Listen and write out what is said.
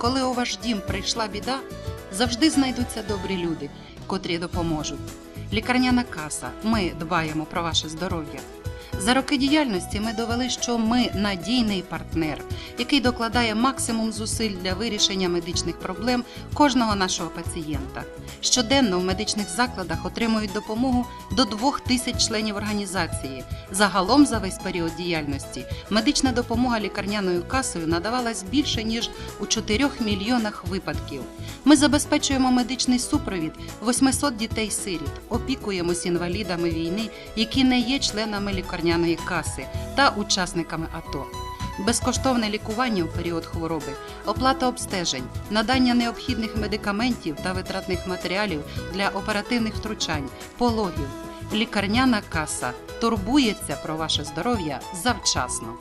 коли у ваш дім прийшла біда, завжди знайдуться добрі люди, котрі допоможуть. Лікарняна каса. Ми дбаємо про ваше здоров'я. За роки діяльності ми довели, що ми надійний партнер, який докладає максимум зусиль для вирішення медичних проблем кожного нашого пацієнта. Щоденно в медичних закладах отримують допомогу до двох тисяч членів організації. Загалом за весь період діяльності медична допомога лікарняною касою надавалась більше ніж у 4 мільйонах випадків. Ми забезпечуємо медичний супровід 800 дітей-сиріт, опікуємось інвалідами війни, які не є членами лікарняної каси та учасниками АТО. Безкоштовне лікування у період хвороби, оплата обстежень, надання необхідних медикаментів та витратних матеріалів для оперативних втручань, пологів. Лікарняна каса турбується про ваше здоров'я завчасно.